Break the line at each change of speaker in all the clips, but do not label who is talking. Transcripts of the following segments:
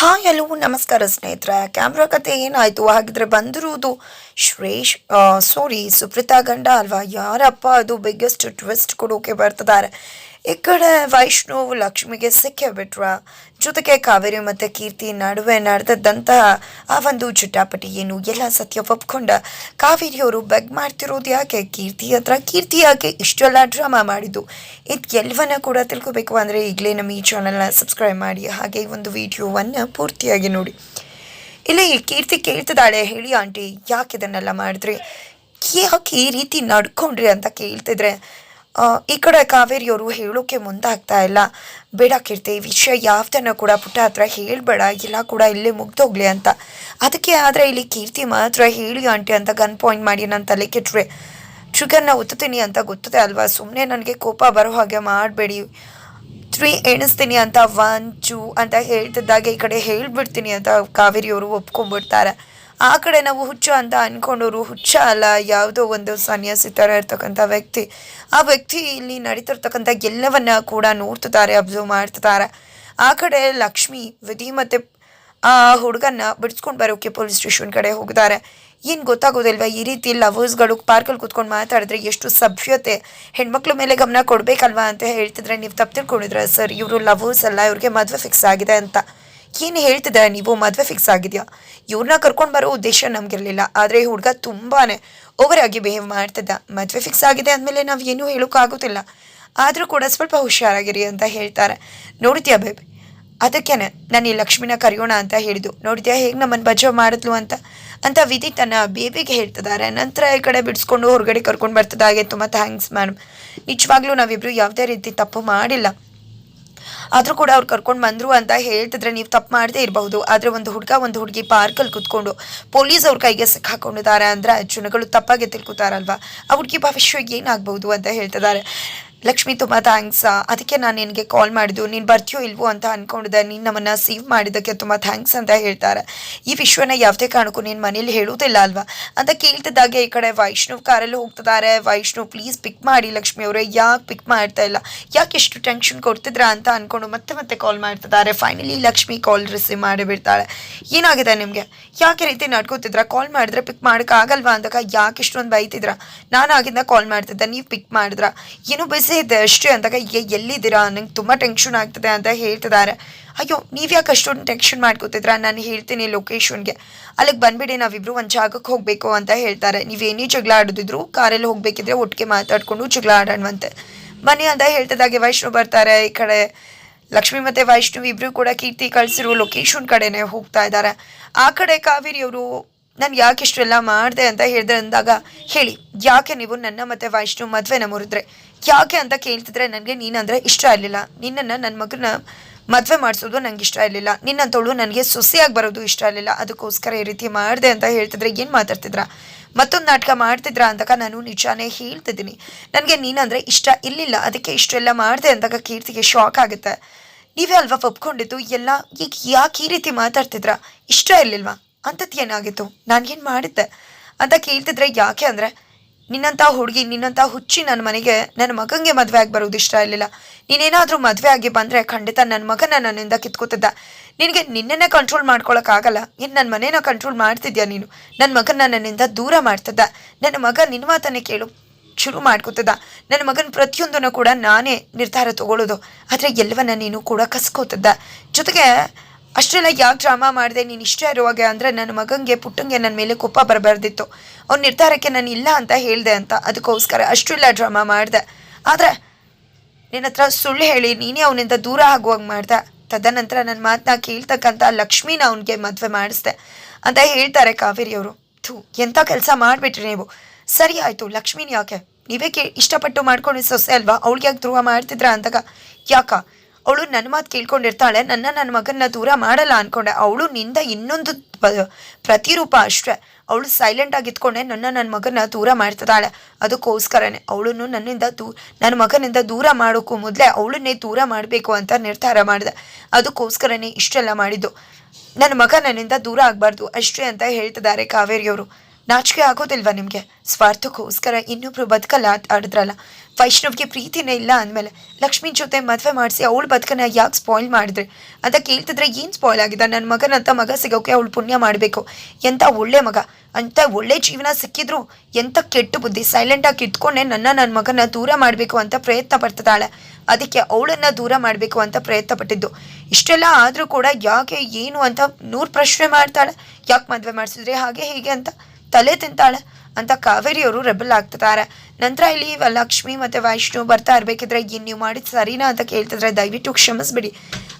Hi, hello, ನಮಸ್ಕಾರ ಸ್ನೇಹಿತರೆ. Camera ಕತೆ ಏನಾಯಿತು? ಹಾಗಿದ್ರೆ ಬಂದಿರುವುದು ಶ್ರೇಷ್ ಸಾರಿ ಸುಪ್ರೀತಾ ಗಂಡ ಅಲ್ವಾ? ಯಾರಪ್ಪ ಅದು? ಬಿಗ್ಗೆಸ್ಟ್ ಟ್ವಿಸ್ಟ್ ಕೊಡೋಕೆ ಬರ್ತಿದ್ದಾರೆ. ಈ ಕಡೆ ವೈಷ್ಣವ್ ಲಕ್ಷ್ಮಿಗೆ ಸಿಕ್ಕೇ ಬಿಟ್ರ. ಜೊತೆಗೆ ಕಾವೇರಿ ಮತ್ತು ಕೀರ್ತಿ ನಡುವೆ ನಡೆದದ್ದಂತಹ ಆ ಒಂದು ಚಿಟ್ಟಾಪಟಿ ಏನು ಎಲ್ಲ ಸತ್ಯ ಒಪ್ಕೊಂಡ ಕಾವೇರಿಯವರು ಬೆಗ್ ಮಾಡ್ತಿರೋದು ಯಾಕೆ? ಕೀರ್ತಿ ಹತ್ರ ಕೀರ್ತಿ ಯಾಕೆ? ಇಷ್ಟೆಲ್ಲ ಡ್ರಾಮಾ ಮಾಡಿದ್ದು. ಇದು ಎಲ್ಲವನ್ನ ಕೂಡ ತಿಳ್ಕೊಬೇಕು ಅಂದರೆ ಈಗಲೇ ನಮ್ಮ ಈ ಚಾನಲ್ನ ಸಬ್ಸ್ಕ್ರೈಬ್ ಮಾಡಿ, ಹಾಗೆ ಈ ಒಂದು ವಿಡಿಯೋವನ್ನು ಪೂರ್ತಿಯಾಗಿ ನೋಡಿ. ಇಲ್ಲಿ ಕೀರ್ತಿ ಕೇಳ್ತಿದ್ದಾಳೆ, ಹೇಳಿ ಆಂಟಿ, ಯಾಕೆ ಇದನ್ನೆಲ್ಲ ಮಾಡಿದ್ರಿ? ಯಾಕೆ ಈ ರೀತಿ ನಡ್ಕೊಂಡ್ರಿ ಅಂತ ಕೇಳ್ತಿದ್ರೆ ಈ ಕಡೆ ಕಾವೇರಿಯವರು ಹೇಳೋಕ್ಕೆ ಮುಂದಾಗ್ತಾ ಇಲ್ಲ. ಬೇಡ ಕೀರ್ತಿ ವಿಷಯ ಯಾವ್ದನ್ನು ಕೂಡ ಪುಟ್ಟ ಹತ್ರ ಹೇಳಬೇಡ, ಎಲ್ಲ ಕೂಡ ಇಲ್ಲೇ ಮುಗ್ದೋಗ್ಲಿ ಅಂತ. ಅದಕ್ಕೆ ಆದರೆ ಇಲ್ಲಿ ಕೀರ್ತಿ ಮಾತ್ರ ಹೇಳಿ, ಆಂಟಿ, ಅಂತ ಗನ್ ಪಾಯಿಂಟ್ ಮಾಡಿ ನಾನು ತಲೆ ಕೆಟ್ಟರೆ ಟ್ರಿಗರ್ನ ಒತ್ತುತ್ತೀನಿ ಅಂತ ಗೊತ್ತದೆ ಅಲ್ವಾ? ಸುಮ್ಮನೆ ನನಗೆ ಕೋಪ ಬರೋ ಹಾಗೆ ಮಾಡಬೇಡಿ. ತ್ರೀ ಎಣಿಸ್ತೀನಿ ಅಂತ, ಒನ್ ಚೂ ಅಂತ ಹೇಳ್ತಿದ್ದಾಗ ಈ ಕಡೆ ಹೇಳಿಬಿಡ್ತೀನಿ ಅಂತ ಕಾವೇರಿಯವರು ಒಪ್ಕೊಂಡ್ಬಿಡ್ತಾರೆ. ಆ ಕಡೆ ನಾವು ಹುಚ್ಚ ಅಂತ ಅನ್ಕೊಂಡವರು ಹುಚ್ಚ ಅಲ್ಲ, ಯಾವುದೋ ಒಂದು ಸನ್ಯಾಸಿ ಥರ ಇರ್ತಕ್ಕಂಥ ವ್ಯಕ್ತಿ. ಆ ವ್ಯಕ್ತಿ ಇಲ್ಲಿ ನಡೀತಿರ್ತಕ್ಕಂಥ ಎಲ್ಲವನ್ನ ಕೂಡ ನೋಡ್ತಾರೆ ಅಬ್ಸರ್ವ್ ಮಾಡ್ತಿದ್ದಾರೆ. ಆ ಕಡೆ ಲಕ್ಷ್ಮಿ, ವಿಧಿ ಮತ್ತು ಆ ಹುಡುಗನ್ನ ಬಿಡಿಸ್ಕೊಂಡು ಬರೋಕೆ ಪೊಲೀಸ್ ಸ್ಟೇಷನ್ ಕಡೆ ಹೋಗಿದ್ದಾರೆ. ಏನು ಗೊತ್ತಾಗೋದಿಲ್ವಾ, ಈ ರೀತಿ ಲವರ್ಸ್ಗಳು ಪಾರ್ಕಲ್ಲಿ ಕೂತ್ಕೊಂಡು ಮಾತಾಡಿದ್ರೆ ಎಷ್ಟು ಸಭ್ಯತೆ. ಹೆಣ್ಮಕ್ಳ ಮೇಲೆ ಗಮನ ಕೊಡಬೇಕಲ್ವಾ ಅಂತ ಹೇಳ್ತಿದ್ರೆ ನೀವು ತಪ್ಪು ತಿಳ್ಕೊಂಡಿದ್ರೆ, ಸರ್, ಇವರು ಲವರ್ಸ್ ಅಲ್ಲ, ಇವ್ರಿಗೆ ಮದುವೆ ಫಿಕ್ಸ್ ಆಗಿದೆ ಅಂತ. ಏನು ಹೇಳ್ತಿದೆ ನೀವು ಮದುವೆ ಫಿಕ್ಸ್ ಆಗಿದೆಯಾ? ಇವ್ರನ್ನ ಕರ್ಕೊಂಡು ಬರೋ ಉದ್ದೇಶ ನಮಗಿರಲಿಲ್ಲ. ಆದರೆ ಹುಡುಗ ತುಂಬಾ ಓವರ್ ಆಗಿ ಬಿಹೇವ್ ಮಾಡ್ತಿದ್ದ. ಮದುವೆ ಫಿಕ್ಸ್ ಆಗಿದೆ ಅಂದಮೇಲೆ ನಾವು ಏನೂ ಹೇಳೋಕ್ಕಾಗೋದಿಲ್ಲ. ಆದರೂ ಕೂಡ ಸ್ವಲ್ಪ ಹುಷಾರಾಗಿರಿ ಅಂತ ಹೇಳ್ತಾರೆ. ನೋಡಿದ್ಯಾ ಬೇಬಿ ಅದಕ್ಕೇನೆ ನಾನು ಈ ಲಕ್ಷ್ಮಿನ ಕರೆಯೋಣ ಅಂತ ಹೇಳಿದ್ದು. ನೋಡಿದ್ಯಾ ಹೇಗೆ ನಮ್ಮನ್ನು ಬಜಾವ್ ಮಾಡಿದ್ಲು ಅಂತ. ಅಂತ ವಿಧಿ ತನ್ನ ಬೇಬಿಗೆ ಹೇಳ್ತಿದ್ದಾರೆ. ನಂತರ ಈ ಕಡೆ ಬಿಡಿಸ್ಕೊಂಡು ಹೊರಗಡೆ ಕರ್ಕೊಂಡು ಬರ್ತದಾಗೆ ತುಂಬ ಥ್ಯಾಂಕ್ಸ್ ಮ್ಯಾಮ್ ನಿಜವಾಗ್ಲೂ ನಾವಿಬ್ಬರು ಯಾವುದೇ ರೀತಿ ತಪ್ಪು ಮಾಡಿಲ್ಲ. ಆದರೂ ಕೂಡ ಅವ್ರು ಕರ್ಕೊಂಡು ಬಂದರು ಅಂತ ಹೇಳ್ತಿದ್ರೆ ನೀವು ತಪ್ಪು ಮಾಡದೇ ಇರಬಹುದು. ಆದರೆ ಒಂದು ಹುಡುಗ ಒಂದು ಹುಡುಗಿ ಪಾರ್ಕಲ್ಲಿ ಕುತ್ಕೊಂಡು ಪೊಲೀಸ್ ಅವ್ರ ಕೈಗೆ ಸಿಕ್ಕಾಕೊಂಡಿದ್ದಾರೆ ಅಂದರೆ ಜನಗಳು ತಪ್ಪಾಗಿ ತಿಳ್ಕೊತಾರಲ್ವಾ? ಆ ಹುಡುಗಿ ಭವಿಷ್ಯ ಏನಾಗಬಹುದು ಅಂತ ಹೇಳ್ತಿದ್ದಾರೆ. ಲಕ್ಷ್ಮಿ ತುಂಬ ಥ್ಯಾಂಕ್ಸ್ ಅದಕ್ಕೆ ನಾನು ನಿನಗೆ ಕಾಲ್ ಮಾಡಿದ್ದು. ನೀನು ಬರ್ತೀಯೋ ಇಲ್ವೋ ಅಂತ ಅಂದ್ಕೊಂಡಿದ್ದೆ ನೀನು ನಮ್ಮನ್ನು ಸೇವ್ ಮಾಡಿದ್ದಕ್ಕೆ ತುಂಬ ಥ್ಯಾಂಕ್ಸ್ ಅಂತ ಹೇಳ್ತಾರೆ. ಈ ವಿಶ್ವನ ಯಾವುದೇ ಕಾರಣಕ್ಕೂ ನೀನು ಮನೇಲಿ ಹೇಳೋದಿಲ್ಲ ಅಲ್ವಾ? ಅಂತ ಕೇಳ್ತಿದ್ದಾಗೆ ಈ ಕಡೆ ವೈಷ್ಣವ್ ಕಾರಲ್ಲಿ ಹೋಗ್ತಿದ್ದಾರೆ. ವೈಷ್ಣವ್ ಪ್ಲೀಸ್ ಪಿಕ್ ಮಾಡಿ ಲಕ್ಷ್ಮಿ ಅವರೇ. ಯಾಕೆ ಪಿಕ್ ಮಾಡ್ತಾ ಇಲ್ಲ? ಯಾಕೆ ಎಷ್ಟು ಟೆನ್ಷನ್ ಕೊಡ್ತಿದ್ರ ಅಂತ ಅಂದ್ಕೊಂಡು ಮತ್ತೆ ಮತ್ತೆ ಕಾಲ್ ಮಾಡ್ತಿದ್ದಾರೆ. ಫೈನಲಿ ಲಕ್ಷ್ಮಿ ಕಾಲ್ ರಿಸೀವ್ ಮಾಡಿಬಿಡ್ತಾಳೆ ಏನಾಗಿದೆ ನಿಮಗೆ? ಯಾಕೆ ರೀತಿ ನಡ್ಕೋತಿದ್ರ? ಕಾಲ್ ಮಾಡಿದ್ರೆ ಪಿಕ್ ಮಾಡೋಕ್ಕಾಗಲ್ವಾ ಅಂದಾಗ ಯಾಕೆ ಇಷ್ಟೊಂದು ಬೈತಿದ್ರ? ನಾನು ಆಗಿಂದ ಕಾಲ್ ಮಾಡ್ತಿದ್ದೆ. ನೀವು ಪಿಕ್ ಮಾಡಿದ್ರ? ಏನು ಬಿಸಿ ಇದೆ ಅಷ್ಟೇ ಅಂದಾಗ "ಏ, ಎಲ್ಲಿದ್ದೀರಾ? ನಂಗೆ ತುಂಬ ಟೆನ್ಷನ್ ಆಗ್ತದೆ ಅಂತ ಹೇಳ್ತಿದ್ದಾರೆ. ಅಯ್ಯೋ ನೀವು ಯಾಕೆ ಅಷ್ಟೊಂದು ಟೆನ್ಷನ್ ಮಾಡ್ಕೋತಿದ್ರ? ನಾನು ಹೇಳ್ತೀನಿ ಲೊಕೇಶನ್ಗೆ ಅಲ್ಲಿಗೆ ಬಂದ್ಬಿಡಿ ನಾವಿಬ್ರು ಒಂದು ಜಾಗಕ್ಕೆ ಹೋಗಬೇಕು ಅಂತ ಹೇಳ್ತಾರೆ. ನೀವೇನೇ ಜಗಳ ಆಡೋದಿದ್ರು ಕಾರಲ್ಲಿ ಹೋಗ್ಬೇಕಿದ್ರೆ ಒಟ್ಟಿಗೆ ಮಾತಾಡ್ಕೊಂಡು ಜಗಳ ಆಡೋಣವಂತೆ. ಬನ್ನಿ ಅಂತ ಹೇಳ್ತಿದ್ದಾಗೆ ವೈಷ್ಣವ್ ಬರ್ತಾರೆ. ಈ ಕಡೆ ಲಕ್ಷ್ಮಿ ಮತ್ತೆ ವೈಷ್ಣವ್ ಇಬ್ರು ಕೂಡ ಕೀರ್ತಿ ಕಳಿಸಿರೋ ಲೊಕೇಶನ್ ಕಡೆನೇ ಹೋಗ್ತಾ ಇದ್ದಾರೆ. ಆ ಕಡೆ ಕಾವೇರಿ ಅವರು ನಾನು ಯಾಕೆ ಇಷ್ಟೆಲ್ಲ ಮಾಡಿದೆ? ಅಂತ ಹೇಳಿದ್ರೆ ಅಂದಾಗ ಹೇಳಿ ಯಾಕೆ ನೀವು ನನ್ನ ಮತ್ತೆ ವೈಷ್ಣವ್ ಮದುವೆನ ಮುರಿದ್ರೆ? ಯಾಕೆ ಅಂತ ಕೇಳ್ತಿದ್ರೆ ನನಗೆ ನೀನಂದ್ರೆ ಇಷ್ಟ ಇರಲಿಲ್ಲ. ನಿನ್ನನ್ನು ನನ್ನ ಮಗನ ಮದುವೆ ಮಾಡಿಸೋದು ನಂಗೆ ಇಷ್ಟ ಇರಲಿಲ್ಲ. ನಿನ್ನಂತವಳು ನನಗೆ ಸೊಸೆಯಾಗಿ ಬರೋದು ಇಷ್ಟ ಇರಲಿಲ್ಲ. ಅದಕ್ಕೋಸ್ಕರ ಈ ರೀತಿ ಮಾಡಿದೆ ಅಂತ ಹೇಳ್ತಿದ್ರೆ ಏನು ಮಾತಾಡ್ತಿದ್ರ? ಮತ್ತೊಂದು ನಾಟಕ ಮಾಡ್ತಿದ್ರ ಅಂತಕ ನಾನು ನಿಜಾನೇ ಹೇಳ್ತಿದ್ದೀನಿ. ನನಗೆ ನೀನಂದ್ರೆ ಇಷ್ಟ ಇರಲಿಲ್ಲ. ಅದಕ್ಕೆ ಇಷ್ಟೆಲ್ಲ ಮಾಡಿದೆ ಅಂದಾಗ ಕೀರ್ತಿಗೆ ಶಾಕ್ ಆಗುತ್ತೆ. ನೀವೇ ಅಲ್ವಾ ಒಪ್ಕೊಂಡಿದ್ದು? ಎಲ್ಲ ಈಗ ಯಾಕೆ ಈ ರೀತಿ ಮಾತಾಡ್ತಿದ್ರ? ಇಷ್ಟ ಇರಲಿಲ್ವಾ? ಅಂಥದ್ದು ಏನಾಗಿತ್ತು? ಏನು ಮಾಡಿದ್ದೆ? ಅಂತ ಕೇಳ್ತಿದ್ರೆ ಯಾಕೆ ಅಂದರೆ ನಿನ್ನಂಥ ಹುಡುಗಿ ನಿನ್ನಂಥ ಹುಚ್ಚಿ ನನ್ನ ಮನೆಗೆ ನನ್ನ ಮಗನಿಗೆ ಮದುವೆ ಆಗಿ ಬರೋದು ಇಷ್ಟ ಇರಲಿಲ್ಲ. ನೀನೇನಾದರೂ ಮದುವೆ ಆಗಿ ಬಂದರೆ ಖಂಡಿತ ನನ್ನ ಮಗನ ನನ್ನಿಂದ ಕಿತ್ಕೋತಿದ್ದ. ನಿನಗೆ ನಿನ್ನೇ ಕಂಟ್ರೋಲ್ ಮಾಡ್ಕೊಳಕ್ಕಾಗಲ್ಲ ಇನ್ನು ನನ್ನ ಮನೇನ ಕಂಟ್ರೋಲ್ ಮಾಡ್ತಿದ್ಯಾ ನೀನು? ನನ್ನ ಮಗನ ನನ್ನಿಂದ ದೂರ ಮಾಡ್ತಿದ್ದ. ನನ್ನ ಮಗ ನಿನ್ನ ಮಾತನ್ನೇ ಕೇಳು, ಶುರು ಮಾಡ್ಕೋತದ ನನ್ನ ಮಗನ ಪ್ರತಿಯೊಂದನ್ನು ಕೂಡ ನಾನೇ ನಿರ್ಧಾರ ತಗೊಳ್ಳೋದು ಆದರೆ ಎಲ್ಲವನ್ನ ನೀನು ಕೂಡ ಕಸ್ಕೋತದ್ದ. ಜೊತೆಗೆ ಅಷ್ಟೆಲ್ಲ ಯಾಕೆ ಡ್ರಾಮಾ ಮಾಡಿದೆ? ನೀನು ಇಷ್ಟ ಇರುವಾಗ ಅಂದರೆ ನನ್ನ ಮಗನಿಗೆ ಪುಟ್ಟಂಗೆ ನನ್ನ ಮೇಲೆ ಕೋಪ ಬರಬಾರ್ದಿತ್ತು. ಅವ್ನ ನಿರ್ಧಾರಕ್ಕೆ ನಾನು ಇಲ್ಲ ಅಂತ ಹೇಳಿದೆ ಅಂತ. ಅದಕ್ಕೋಸ್ಕರ ಅಷ್ಟೆಲ್ಲ ಡ್ರಾಮಾ ಮಾಡಿದೆ. ಆದರೆ ನಿನ್ನ ಹತ್ರ ಸುಳ್ಳು ಹೇಳಿ, ನೀನೇ ಅವನಿಂದ ದೂರ ಆಗುವಾಗ ಮಾಡಿದೆ. ತದನಂತರ ನನ್ನ ಮಾತನ್ನ ಕೇಳ್ತಕ್ಕಂಥ ಲಕ್ಷ್ಮೀನ ಅವನಿಗೆ ಮದುವೆ ಮಾಡಿಸ್ದೆ ಅಂತ ಹೇಳ್ತಾರೆ ಕಾವೇರಿಯವರು ಥೂ ಎಂಥ ಕೆಲಸ ಮಾಡಿಬಿಟ್ರಿ ನೀವು? ಸರಿ ಆಯಿತು, ಲಕ್ಷ್ಮೀನ ಯಾಕೆ? ನೀವೇ ಕೇ, ಇಷ್ಟಪಟ್ಟು ಮಾಡ್ಕೊಂಡು ಸೊಸೆ ಅಲ್ವಾ? ಅವಳಿಗೆ ಯಾಕೆ ಧ್ರುವ ಮಾಡ್ತಿದ್ರ ಅಂದಾಗ? ಯಾಕ? ಅವಳು ನನ್ನ ಮಾತು ಕೇಳ್ಕೊಂಡಿರ್ತಾಳೆ, ನನ್ನ ನನ್ನ ಮಗನ್ನ ದೂರ ಮಾಡಲ್ಲ ಅನ್ಕೊಂಡೆ. ಅವಳು ನಿಂದ ಇನ್ನೊಂದು ಪ್ರತಿರೂಪ ಅಷ್ಟೇ. ಅವಳು ಸೈಲೆಂಟ್ ಆಗಿ ಇದ್ಕೊಂಡೆ, ನನ್ನ ನನ್ನ ಮಗನ ದೂರ ಮಾಡ್ತಿದ್ದಾಳೆ. ಅದಕ್ಕೋಸ್ಕರನೇ ಅವಳನ್ನು ನನ್ನಿಂದ ದೂ ನನ್ನ ಮಗನಿಂದ ದೂರ ಮಾಡೋಕ್ಕೂ ಮೊದಲೇ ಅವಳನ್ನೇ ದೂರ ಮಾಡಬೇಕು ಅಂತ ನಿರ್ಧಾರ ಮಾಡಿದೆ. ಅದಕ್ಕೋಸ್ಕರನೇ ಇಷ್ಟೆಲ್ಲ ಮಾಡಿದ್ದು. ನನ್ನ ಮಗ ನನ್ನಿಂದ ದೂರ ಆಗಬಾರ್ದು ಅಷ್ಟೇ ಅಂತ ಹೇಳ್ತಿದ್ದಾರೆ ಕಾವೇರಿಯವರು. ನಾಚಿಕೆ ಆಗೋದಿಲ್ವಾ ನಿಮಗೆ? ಸ್ವಾರ್ಥಕ್ಕೋಸ್ಕರ ಇನ್ನೊಬ್ರು ಬದುಕಲ್ಲ ಆಡಿದ್ರಲ್ಲ. ವೈಷ್ಣವ್ಗೆ ಪ್ರೀತಿನೇ ಇಲ್ಲ ಅಂದಮೇಲೆ ಲಕ್ಷ್ಮಿ ಜೊತೆ ಮದುವೆ ಮಾಡಿಸಿ ಅವಳು ಬದುಕನ್ನ ಯಾಕೆ ಸ್ಪಾಯ್ಲ್ ಮಾಡಿದ್ರೆ? ಅಂತ ಕೇಳ್ತಿದ್ರೆ ಏನು ಸ್ಪಾಯ್ಲ್ ಆಗಿದೆ? ನನ್ನ ಮಗನಂತ ಮಗ ಸಿಗೋಕೆ ಅವಳು ಪುಣ್ಯ ಮಾಡಬೇಕು. ಎಂಥ ಒಳ್ಳೆ ಮಗ? ಅಂತ ಒಳ್ಳೆ ಜೀವನ ಸಿಕ್ಕಿದ್ರು ಎಂಥ ಕೆಟ್ಟ ಬುದ್ಧಿ? ಸೈಲೆಂಟಾಗಿ ಇಟ್ಕೊಂಡೆ ನನ್ನ ನನ್ನ ಮಗನ ದೂರ ಮಾಡಬೇಕು ಅಂತ ಪ್ರಯತ್ನ ಪಡ್ತಿದ್ದಾಳೆ. ಅದಕ್ಕೆ ಅವಳನ್ನು ದೂರ ಮಾಡಬೇಕು ಅಂತ ಪ್ರಯತ್ನ ಪಟ್ಟಿದ್ದು. ಇಷ್ಟೆಲ್ಲ ಆದರೂ ಕೂಡ ಯಾಕೆ ಏನು ಅಂತ ನೂರು ಪ್ರಶ್ನೆ ಮಾಡ್ತಾಳೆ. ಯಾಕೆ ಮದುವೆ ಮಾಡಿಸಿದ್ರೆ? ಹಾಗೆ ಹೀಗೆ ಅಂತ. ತಲೆ ತಿಂತಾಳೆ ಅಂತ ಕಾವೇರಿಯವರು ರೆಬಲ್ ಆಗ್ತಿದ್ದಾರೆ. ನಂತರ ಇಲ್ಲಿ ಲಕ್ಷ್ಮಿ ಮತ್ತು ವೈಷ್ಣು ಬರ್ತಾ ಇರಬೇಕಿದ್ರೆ ಏನು ನೀವು ಮಾಡಿದ್ದು ಸರಿನಾ ಅಂತ ಕೇಳ್ತಿದ್ರೆ ದಯವಿಟ್ಟು ಕ್ಷಮಿಸ್ಬಿಡಿ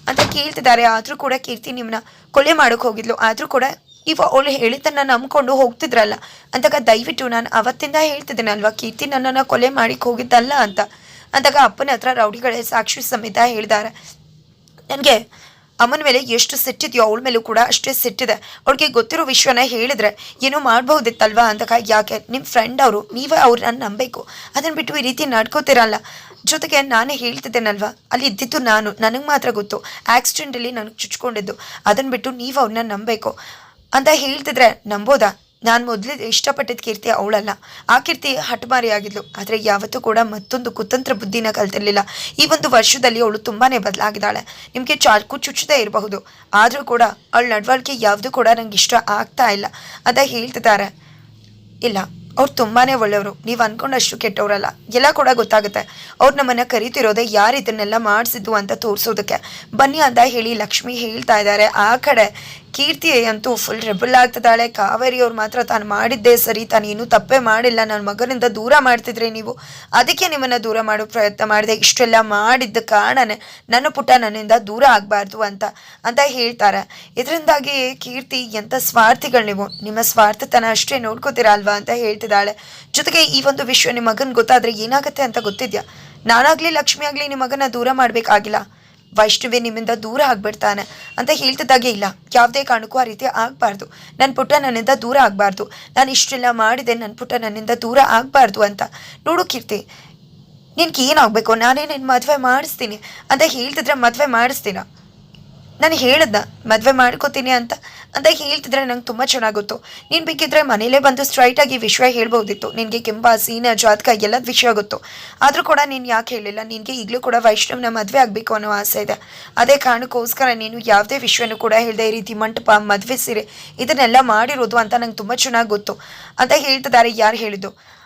ಅಂತ ಕೇಳ್ತಿದ್ದಾರೆ. ಆದರೂ ಕೂಡ ಕೀರ್ತಿ ನಿಮ್ಮನ್ನ ಕೊಲೆ ಮಾಡೋಕೆ ಹೋಗಿದ್ಲು. ಆದರೂ ಕೂಡ ಇವ ಅವಳು ಹೇಳಿದ್ದನ್ನು ನಂಬ್ಕೊಂಡು ಹೋಗ್ತಿದ್ರಲ್ಲ ಅಂತಾಗ ದಯವಿಟ್ಟು ನಾನು ಅವತ್ತಿಂದ ಹೇಳ್ತಿದ್ದೀನಲ್ವಾ ಕೀರ್ತಿ ನನ್ನನ್ನು ಕೊಲೆ ಮಾಡಿಕ್ಕೆ ಹೋಗಿದ್ದಲ್ಲ ಅಂತ. ಅಂದಾಗ ಅಪ್ಪನ ಹತ್ರ ರೌಡಿಗಳೇ ಸಾಕ್ಷಿ ಸಮೇತ ಹೇಳಿದ್ದಾರೆ. ನನಗೆ ಅಮ್ಮನ ಮೇಲೆ ಎಷ್ಟು ಸಿಟ್ಟಿದೆಯೋ ಅವಳ ಮೇಲೂ ಕೂಡ ಅಷ್ಟೇ ಸಿಟ್ಟಿದೆ. ಅವಳಿಗೆ ಗೊತ್ತಿರೋ ವಿಷಯನ ಹೇಳಿದ್ರೆ, ಏನೋ ಮಾಡ್ಬೋದಿತ್ತಲ್ವಾ ಅಂದಾಗ ಯಾಕೆ? ನಿಮ್ಮ ಫ್ರೆಂಡ್ ಅವರು, ನೀವೇ ಅವ್ರನ್ನ ನಂಬಬೇಕು. ಅದನ್ನು ಬಿಟ್ಟು ಈ ರೀತಿ ನಡ್ಕೋತಿರಲ್ಲ? ಜೊತೆಗೆ ನಾನೇ ಹೇಳ್ತಿದ್ದೇನಲ್ವಾ? ಅಲ್ಲಿ ಇದ್ದಿದ್ದು ನಾನು. ನನಗೆ ಮಾತ್ರ ಗೊತ್ತು. ಆಕ್ಸಿಡೆಂಟಲ್ಲಿ ನನಗೆ ಚುಚ್ಕೊಂಡಿದ್ದು. ಅದನ್ನು ಬಿಟ್ಟು ನೀವು ಅವ್ರನ್ನ ನಂಬಬೇಕು. ಅಂತ ಹೇಳ್ತಿದ್ರೆ ನಂಬೋದಾ? ನಾನು ಮೊದಲೇ ಇಷ್ಟಪಟ್ಟಿದ್ದ ಕೀರ್ತಿ ಅವಳಲ್ಲ. ಆ ಕೀರ್ತಿ ಹಠಮಾರಿ ಆಗಿದ್ಲು. ಆದರೆ ಯಾವತ್ತೂ ಕೂಡ ಮತ್ತೊಂದು ಕುತಂತ್ರ ಬುದ್ಧಿನ ಕಲ್ತಿರಲಿಲ್ಲ. ಈ ಒಂದು ವರ್ಷದಲ್ಲಿ ಅವಳು ತುಂಬಾ ಬದಲಾಗಿದ್ದಾಳೆ. ನಿಮಗೆ ಚಾಕು ಚುಚ್ಚದೇ ಇರಬಹುದು. ಆದರೂ ಕೂಡ ಅವಳ ನಡವಳಿಕೆ ಯಾವುದು ಕೂಡ ನಂಗೆ ಇಷ್ಟ ಆಗ್ತಾ ಇಲ್ಲ. ಅದ ಹೇಳ್ತಿದ್ದಾರೆ. ಇಲ್ಲ, ಅವ್ರು ತುಂಬಾ ಒಳ್ಳೆಯವರು. ನೀವು ಅಂದ್ಕೊಂಡಷ್ಟು ಕೆಟ್ಟವರಲ್ಲ. ಎಲ್ಲ ಕೂಡ ಗೊತ್ತಾಗುತ್ತೆ. ಅವ್ರು ನಮ್ಮನ್ನು ಕರಿತಿರೋದೇ ಯಾರು ಇದನ್ನೆಲ್ಲ ಮಾಡಿಸಿದ್ದು ಅಂತ ತೋರಿಸೋದಕ್ಕೆ. ಬನ್ನಿ ಅಂತ ಹೇಳಿ ಲಕ್ಷ್ಮಿ ಹೇಳ್ತಾ ಇದ್ದಾರೆ. ಆ ಕಡೆ ಕೀರ್ತಿ ಅಂತೂ ಫುಲ್ ರೆಬಲ್ ಆಗ್ತಿದ್ದಾಳೆ. ಕಾವೇರಿ ಅವ್ರು ಮಾತ್ರ ತಾನು ಮಾಡಿದ್ದೆ ಸರಿ. ತಾನು ಏನೂ ತಪ್ಪೇ ಮಾಡಿಲ್ಲ. ನನ್ನ ಮಗನಿಂದ ದೂರ ಮಾಡ್ತಿದ್ರಿ ನೀವು. ಅದಕ್ಕೆ ನಿಮ್ಮನ್ನ ದೂರ ಮಾಡೋ ಪ್ರಯತ್ನ ಮಾಡಿದೆ. ಇಷ್ಟೆಲ್ಲ ಮಾಡಿದ್ದ ಕಾರಣನೇ ನನ್ನ ಪುಟ್ಟ ನನ್ನಿಂದ ದೂರ ಆಗಬಾರ್ದು ಅಂತ ಅಂತ ಹೇಳ್ತಾರೆ. ಇದರಿಂದಾಗಿ ಕೀರ್ತಿ ಎಂಥ ಸ್ವಾರ್ಥಿಗಳು ನೀವು. ನಿಮ್ಮ ಸ್ವಾರ್ಥತನ ಅಷ್ಟೇ ನೋಡ್ಕೋತೀರಾ ಅಲ್ವಾ ಅಂತ ಹೇಳ್ತಿದ್ದಾಳೆ. ಜೊತೆಗೆ ಈ ಒಂದು ವಿಷಯ ನಿಮ್ಮ ಮಗನ ಗೊತ್ತಾದ್ರೆ ಏನಾಗುತ್ತೆ ಅಂತ ಗೊತ್ತಿದ್ಯಾ? ನಾನಾಗ್ಲಿ ಲಕ್ಷ್ಮಿ ಆಗಲಿ ನಿಮ್ಮ ಮಗನ ದೂರ ಮಾಡ್ಬೇಕಾಗಿಲ್ಲ. ವೈಷ್ಣವಿ ನಿಮ್ಮಿಂದ ದೂರ ಆಗ್ಬಿಡ್ತಾನೆ ಅಂತ ಹೇಳ್ತಿದ್ದಾಗೆ ಇಲ್ಲ. ಯಾವುದೇ ಕಾರಣಕ್ಕೂ ಆ ರೀತಿ ಆಗಬಾರ್ದು. ನನ್ನ ಪುಟ್ಟ ನನ್ನಿಂದ ದೂರ ಆಗಬಾರ್ದು. ನಾನು ಇಷ್ಟೆಲ್ಲ ಮಾಡಿದೆ ನನ್ನ ಪುಟ್ಟ ನನ್ನಿಂದ ದೂರ ಆಗಬಾರ್ದು ಅಂತ. ನೋಡು ಕೀರ್ತಿ, ನಿನ್ಗೆ ಏನಾಗಬೇಕು ನಾನೇ ನಿನ್ನ ಮದುವೆ ಮಾಡಿಸ್ತೀನಿ ಅಂತ ಹೇಳ್ತಿದ್ರೆ ಮದುವೆ ಮಾಡಿಸ್ತೀನ ನಾನು ಹೇಳ್ದ ಮದುವೆ ಮಾಡ್ಕೋತೀನಿ ಅಂತ. ಅಂತ ಹೇಳ್ತಿದ್ರೆ ನಂಗೆ ತುಂಬ ಚೆನ್ನಾಗಿ ಗೊತ್ತು ನೀನು ಬೇಕಿದ್ರೆ ಮನೇಲೇ ಬಂದು ಸ್ಟ್ರೈಟಾಗಿ ವಿಷಯ ಹೇಳ್ಬೋದಿತ್ತು. ನಿನಗೆ ಕೆಂಪ, ಸೀನ, ಜಾತಕ ಎಲ್ಲದ ವಿಷಯ ಗೊತ್ತು. ಆದರೂ ಕೂಡ ನೀನು ಯಾಕೆ ಹೇಳಿಲ್ಲ? ನಿನಗೆ ಈಗಲೂ ಕೂಡ ವೈಷ್ಣವನ ಮದುವೆ ಆಗಬೇಕು ಅನ್ನೋ ಆಸೆ ಇದೆ. ಅದೇ ಕಾರಣಕ್ಕೋಸ್ಕರ ನೀನು ಯಾವುದೇ ವಿಷಯನೂ ಕೂಡ ಹೇಳಿದೆ ಈ ರೀತಿ ಮಂಟಪ, ಮದುವೆ ಸೀರೆ ಇದನ್ನೆಲ್ಲ ಮಾಡಿರೋದು ಅಂತ ನಂಗೆ ತುಂಬ ಚೆನ್ನಾಗಿ ಗೊತ್ತು. ಅಂತ ಹೇಳ್ತಿದ್ದಾರೆ ಯಾರು ಹೇಳಿದ್ದು?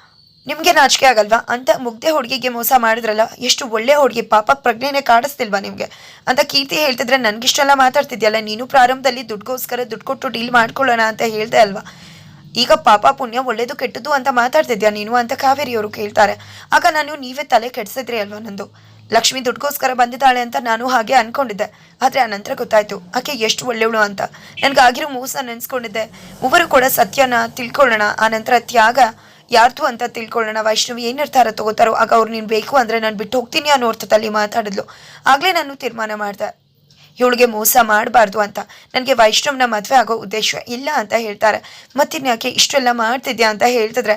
ನಿಮಗೆ ನಾಚಿಕೆ ಆಗಲ್ವಾ? ಅಂತ ಮುಗ್ದೆ ಹುಡುಗಿಗೆ ಮೋಸ ಮಾಡಿದ್ರಲ್ಲ, ಎಷ್ಟು ಒಳ್ಳೆ ಹುಡುಗಿ, ಪಾಪ ಪ್ರಜ್ಞೆನೇ ಕಾಡಿಸ್ತಿಲ್ವಾ ನಿಮಗೆ? ಅಂತ ಕೀರ್ತಿ ಹೇಳ್ತಿದ್ರೆ, ನನಗಿಷ್ಟೆಲ್ಲ ಮಾತಾಡ್ತಿದ್ಯಲ್ಲ, ನೀನು ಪ್ರಾರಂಭದಲ್ಲಿ ದುಡ್ಗೋಸ್ಕರ ದುಡ್ಡು ಕೊಟ್ಟು ಡೀಲ್ ಮಾಡ್ಕೊಳ್ಳೋಣ ಅಂತ ಹೇಳ್ದೆ ಅಲ್ವಾ? ಈಗ ಪಾಪ ಪುಣ್ಯ ಒಳ್ಳೇದು ಕೆಟ್ಟದ್ದು ಅಂತ ಮಾತಾಡ್ತಿದ್ಯಾ ನೀನು ಅಂತ ಕಾವೇರಿಯವರು ಕೇಳ್ತಾರೆ. ಆಗ ನಾನು ನೀವೇ ತಲೆ ಕೆಡಿಸಿದ್ರಿ ಅಲ್ವಾ ನಂದು? ಲಕ್ಷ್ಮಿ ದುಡ್ಗೋಸ್ಕರ ಬಂದಿದ್ದಾಳೆ ಅಂತ ನಾನು ಹಾಗೆ ಅನ್ಕೊಂಡಿದ್ದೆ. ಆದರೆ ನಂತರ ಗೊತ್ತಾಯ್ತು, ಆಕೆ ಎಷ್ಟು ಒಳ್ಳೆಯವಳು ಅಂತ. ನನಗಾಗಿರೋ ಮೋಸ ನೆನ್ಸ್ಕೊಂಡಿದ್ದೆ. ಮೂವರು ಕೂಡ ಸತ್ಯನ ತಿಳ್ಕೊಳ್ಳೋಣ, ಆ ನಂತರ ತ್ಯಾಗ ಯಾರ್ದು ಅಂತ ತಿಳ್ಕೊಳ್ಳೋಣ. ವೈಷ್ಣವಿ ಏನು ನಿರ್ಧಾರ ತಗೋತಾರೋ ಆಗ ಅವ್ರು ನೀನು ಬೇಕು ಅಂದರೆ ನಾನು ಬಿಟ್ಟು ಹೋಗ್ತೀನಿ ಅನ್ನೋ ಅರ್ಥದಲ್ಲಿ ಮಾತಾಡಿದ್ಲು. ಆಗಲೇ ನಾನು ತೀರ್ಮಾನ ಮಾಡ್ದೆ. ಇವಳಿಗೆ ಮೋಸ ಮಾಡಬಾರ್ದು ಅಂತ. ನನಗೆ ವೈಷ್ಣವ್ನ ಮದುವೆ ಆಗೋ ಉದ್ದೇಶ ಇಲ್ಲ ಅಂತ ಹೇಳ್ತಾರೆ. ಮತ್ತಿನ್ಯಾಕೆ ಇಷ್ಟೆಲ್ಲ ಮಾಡ್ತಿದ್ಯಾ ಅಂತ ಹೇಳ್ತಿದ್ರೆ,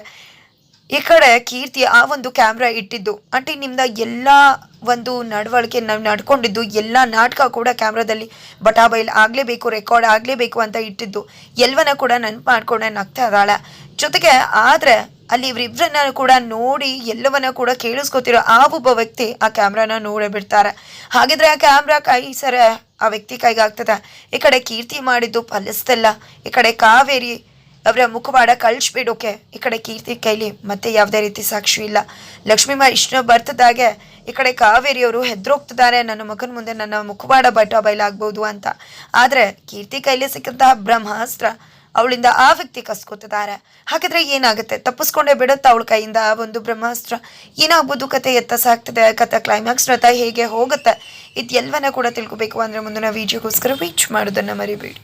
ಈ ಕಡೆ ಕೀರ್ತಿ ಆ ಒಂದು ಕ್ಯಾಮ್ರಾ ಇಟ್ಟಿದ್ದು. ಆಂಟಿ, ನಿಮ್ದ ಎಲ್ಲ ಒಂದು ನಡವಳಿಕೆ ನಾವು ನಡ್ಕೊಂಡಿದ್ದು, ಎಲ್ಲ ನಾಟಕ ಕೂಡ ಕ್ಯಾಮ್ರಾದಲ್ಲಿ ಬಟಾಬೈಲ್ ಆಗಲೇಬೇಕು, ರೆಕಾರ್ಡ್ ಆಗಲೇಬೇಕು ಅಂತ ಇಟ್ಟಿದ್ದು. ಎಲ್ಲವನ್ನ ಕೂಡ ನೆನ್ಪು ಮಾಡ್ಕೊಂಡೆ ನಗ್ತಾ ಇದ್ದಾಳೆ. ಜೊತೆಗೆ ಆದರೆ ಅಲ್ಲಿ ಇವರಿಬ್ಬರನ್ನ ಕೂಡ ನೋಡಿ ಎಲ್ಲವನ್ನ ಕೂಡ ಕೇಳಿಸ್ಕೊತಿರೋ ಆ ಒಬ್ಬ ವ್ಯಕ್ತಿ ಆ ಕ್ಯಾಮ್ರಾನ ನೋಡೇ ಬಿಡ್ತಾರೆ. ಹಾಗಿದ್ರೆ ಆ ಕ್ಯಾಮ್ರಾ ಕೈ ಸರ ಆ ವ್ಯಕ್ತಿ ಕೈಗೆ ಆಗ್ತದೆ? ಈ ಕಡೆ ಕೀರ್ತಿ ಮಾಡಿದ್ದು ಫಲಿಸ್ತಲ್ಲ, ಈ ಕಡೆ ಕಾವೇರಿ ಅವರ ಮುಖವಾಡ ಕಳಿಸ್ಬಿಡೋಕೆ ಈ ಕಡೆ ಕೀರ್ತಿ ಕೈಲಿ ಮತ್ತೆ ಯಾವುದೇ ರೀತಿ ಸಾಕ್ಷಿ ಇಲ್ಲ. ಲಕ್ಷ್ಮೀ ಇಷ್ಟು ಬರ್ತದಾಗೆ ಈ ಕಡೆ ಕಾವೇರಿಯವರು ಹೆದ್ರೋಗ್ತಿದ್ದಾರೆ, ನನ್ನ ಮಗನ ಮುಂದೆ ನನ್ನ ಮುಖವಾಡ ಬಟ ಬಯಲಾಗ್ಬೋದು ಅಂತ. ಆದರೆ ಕೀರ್ತಿ ಕೈಲಿ ಸಿಕ್ಕಂತಹ ಬ್ರಹ್ಮಾಸ್ತ್ರ ಅವಳಿಂದ ಆ ವ್ಯಕ್ತಿ ಕಸ್ಕೊತಿದ್ದಾರೆ. ಹಾಗಿದ್ರೆ ಏನಾಗುತ್ತೆ? ತಪ್ಪಿಸ್ಕೊಂಡೇ ಬಿಡುತ್ತಾ ಅವಳ ಕೈಯಿಂದ ಆ ಒಂದು ಬ್ರಹ್ಮಾಸ್ತ್ರ? ಏನಾಗ್ಬೋದು ಕತೆ ಎತ್ತ ಸಾಕ್ತದೆ? ಕತೆ ಕ್ಲೈಮ್ಯಾಕ್ಸ್ ರಥ ಹೇಗೆ ಹೋಗುತ್ತೆ? ಇದೆಲ್ಲವನ್ನ ಕೂಡ ತಿಳ್ಕೊಬೇಕು. ಅಂದರೆ ಮುಂದಿನ ವಿಡಿಯೋಗೋಸ್ಕರ ವೀಚ್ ಮಾಡೋದನ್ನು ಮರಿಬೇಡಿ.